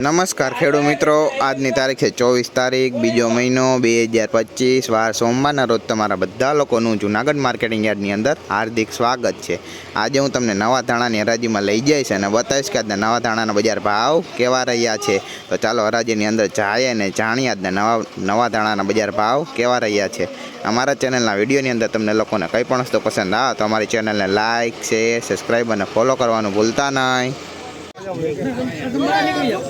નમસ્કાર ખેડૂત મિત્રો આજની તારીખ છે ચોવીસ તારીખ બીજો મહિનો બે હજાર પચીસ વાર સોમવારના રોજ તમારા બધા લોકોનું જુનાગઢ માર્કેટિંગ યાર્ડની અંદર હાર્દિક સ્વાગત છે આજે હું તમને નવા ધાણાની હરાજીમાં લઈ જઈશ અને બતાવીશ કે આજના નવા ધાણાના બજાર ભાવ કેવા રહ્યા છે તો ચાલો હરાજીની અંદર જાય અને જાણીએ આજના નવા નવા ધાણાના બજાર ભાવ કેવા રહ્યા છે અમારા ચેનલના વિડીયોની અંદર તમને લોકોને કંઈ પણ વસ્તુ પસંદ આવે તો અમારી ચેનલને લાઇક શેર સબસ્ક્રાઈબ અને ફોલો કરવાનું ભૂલતા નહીં ભાઈ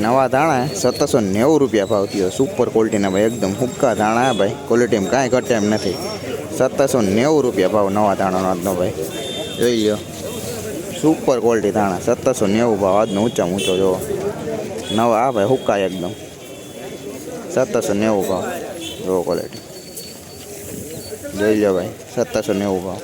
નવા ધાણા સત્તરસો નેવું રૂપિયા ભાવ થયો સુપર ક્વોલિટીના ભાઈ એકદમ હુક્કા ધાણા ભાઈ ક્વોલિટીમાં કાંઈ ઘટે એમ નથી સત્તરસો નેવું રૂપિયા ભાવ નવા ધાણાનો આજનો ભાઈ જોઈ લો સુપર ક્વોલિટી ધાણા સત્તરસો નેવું ભાવ આજનો ઊંચા ઊંચો જો નવા આ ભાઈ હુકાય એકદમ સત્તરસો નેવું ભાવ જો ક્વોલિટી જોઈ લો ભાઈ સત્તરસો નેવું ભાવ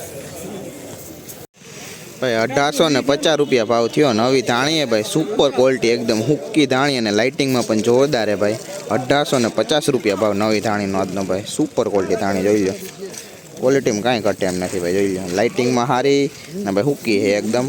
ભાઈ અઢારસો ને પચાસ રૂપિયા ભાવ થયો નવી ધાણીએ ભાઈ સુપર ક્વોલિટી એકદમ હુક્કી ધાણી અને લાઇટિંગમાં પણ જોરદાર ભાઈ અઢારસો ને પચાસ રૂપિયા ભાવ નવી ધાણીનો આજનો ભાઈ સુપર ક્વોલિટી ધાણી જોઈ લો ક્વોલિટીમાં કાંઈ ઘટે એમ નથી ભાઈ જોઈ લો લાઇટિંગમાં સારી ને ભાઈ હુકી છે એકદમ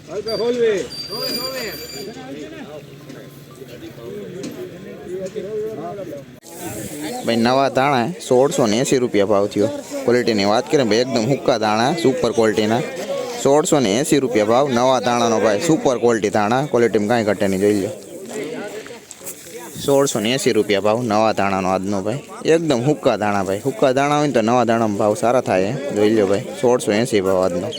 भाई नवा दाणा है सोल सौ एसी रुपया भाव थो क्वालिटी की बात करें भाई एकदम हुक्का दाणा है सुपर क्वालिटी सोल सौ एसी रुपया भाव नवा दाणा ना भाई सुपर क्वालिटी दाणा क्वालिटी में कहीं घटे नहीं जी लो सोल सौ एसी रुपया भाव नवा दाणा आज ना भाई एकदम हुक्का दाणा भाई हुक्का दाणा हो तो नवा दाणा में भाव सारा थे जो लो भाई सोल सौ एसी भाव आज ना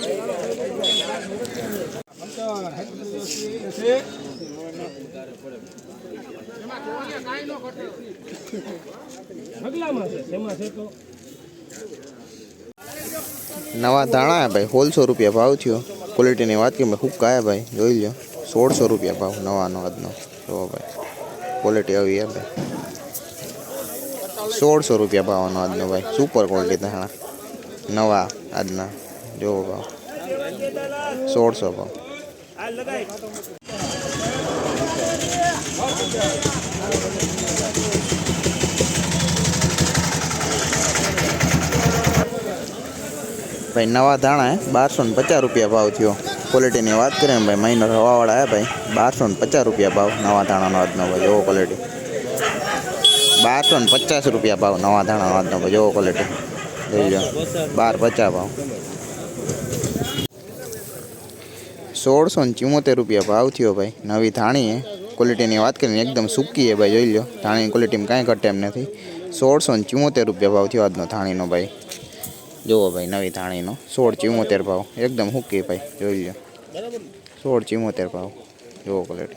નવા દાણા હે ભાઈ સોળસો રૂપિયા ભાવ થયો ક્વોલિટીની વાત કે હુક્કા હે ભાઈ જોઈ લો સોળસો રૂપિયા ભાવ નવાનો આજનો જો ભાઈ ક્વોલિટી આવી હે ભાઈ સોળસો રૂપિયા ભાવનો આજનો ભાઈ સુપર ક્વોલિટી દાણા નવા આજના જો ભાવ સોળસો ભાવ भाई नया दाणा है 1250 रुपया भाव थयो क्वालिटी ની વાત કરીએ ભાઈ માઈનો હવાવાળા છે ભાઈ 1250 રૂપિયા ભાવ નવા દાણાનો આજનો ભાઈ જોવો ક્વોલિટી 1250 રૂપિયા ભાવ નવા દાણાનો આજનો જોવો ક્વોલિટી લઈ જાવ 1250 ભાવ 1674 રૂપિયા ભાવ થયો ભાઈ નવી દાણી છે ક્વોલિટી ની વાત કરીએ एकदम સુકકી છે ભાઈ જોઈ લો દાણી ક્વોલિટીમાં કાંઈ ઘટ એમ નથી 1674 રૂપિયા ભાવ થયો આજનો દાણીનો ભાઈ જો ભાઈ નવી દાણીનો 1674 ભાવ एकदम हुक्के ભાઈ જોઈ લે બરાબર 1674 ભાવ જો કોલેટ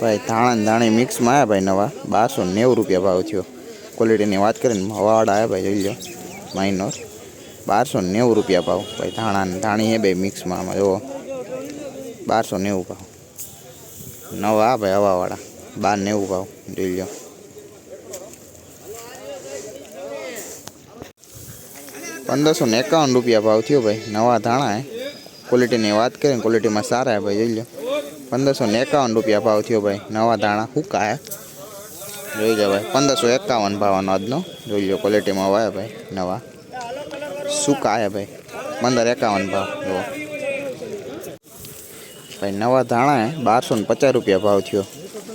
ભાઈ દાણા દાણે મિક્સ માં આ ભાઈ નવા 1290 રૂપિયા ભાવ થયો ક્વોલિટી ની વાત કરીને મોવાડા આયા ભાઈ જોઈ લો માઈનોર 1290 રૂપિયા ભાવ ભાઈ દાણા ને દાણી હે બે મિક્સ માં જો 1290 ભાવ નવા આ ભાઈ હવાવાડા 1290 ભાવ જોઈ લો 1551 रुपया भाव थयो भाई नवा दाणा है क्वालिटी ने बात करें क्वालिटी में सार है भाई જોઈ લો 1551 रुपया भाव थयो भाई नवा दाणा सूखा है જોઈજો ભાઈ 1551 ભાવનો આજનો જોઈ લો ક્વોલિટી માં આવે ભાઈ નવા સુકાયા ભાઈ 1551 ભાવ જો ભાઈ નવા દાણા 1250 રૂપિયા ભાવ થયો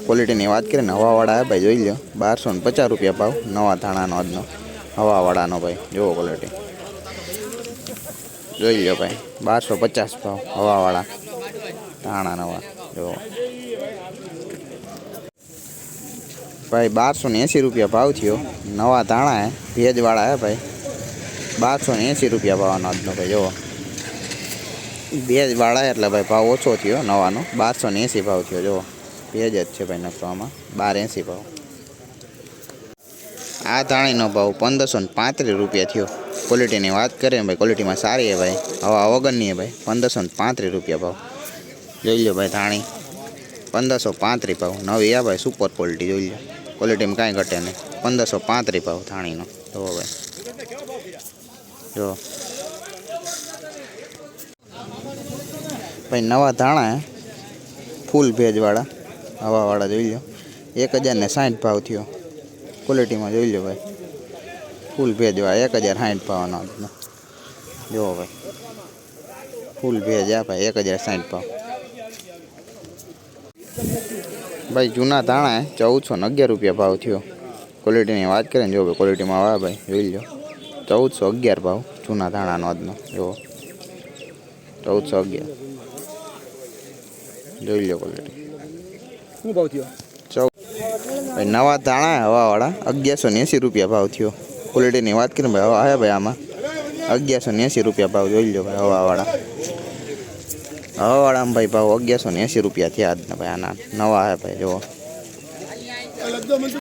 ક્વોલિટી ની વાત કરે નવા વાળા ભાઈ જોઈ લો 1250 રૂપિયા ભાવ નવા દાણા નો આજનો હવા વાળા નો ભાઈ જોવો ક્વોલિટી જોઈ લો ભાઈ બારસો પચાસ ભાવ હવાવાળા ધાણા નવા જો ભાઈ બારસો ને એંસી રૂપિયા ભાવ થયો નવા ધાણા હે ભેજવાળા હે ભાઈ બારસો ને એંસી રૂપિયા ભાવનો આજનો ભાઈ જુઓ ભેજવાળા એટલે ભાઈ ભાવ ઓછો થયો નવાનો બારસો ને એંસી ભાવ થયો જુઓ ભેજ જ છે ભાઈ નફામાં બાર એંસી ભાવ આ ધાણીનો ભાવ પંદરસો ને પાંત્રીસ રૂપિયા થયો क्वालिटी ने बात करें भाई क्वालिटी में सारी है भाई हवा ओगन नहीं है भाई 1535 रुपया भाव જોઈ લો ભાઈ દાણી 1535 ભાવ નવિયા ભાઈ સુપર ક્વોલિટી જોઈ લો ક્વોલિટીમાં કાઈ ઘટને 1535 ભાવ દાણીનો તો હવે જો ભાઈ નવા દાણા છે ફૂલ ભેજવાળા આવા વાળા જોઈ લો 1060 ભાવ થયો ક્વોલિટીમાં જોઈ લો ભાઈ ફૂલ ભેજ ભાઈ એક હજાર સાઠ પાવાનો જો ભાઈ ફૂલ ભેજ આ ભાઈ એક હજાર સાઠ પાવ ભાઈ જૂના ધાણા ચૌદસો ને અગિયાર રૂપિયા ભાવ થયો ક્વોલિટીની વાત કરીએ ને જો ભાઈ ક્વોલિટીમાં વાહ ભાઈ જોઈ લો ચૌદસો અગિયાર ભાવ જૂના ધાણાનો આજનો જો ચૌદસો અગિયાર જોઈ લો ક્વોલિટી શું ભાવ થયો ચૌદ નવા ધાણા હવાવાળા અગિયારસો ને એંસી રૂપિયા ભાવ થયો ક્વોલિટીની વાત કરીને ભાઈ હવે ભાઈ આમાં અગિયારસો ને એંસી રૂપિયા ભાવ જોઈ લો ભાઈ હવાવાળા હવાવાળામાં ભાઈ ભાવ અગિયારસો ને એંસી રૂપિયા થયા આજના ભાઈ આના નવા હે ભાઈ જુઓ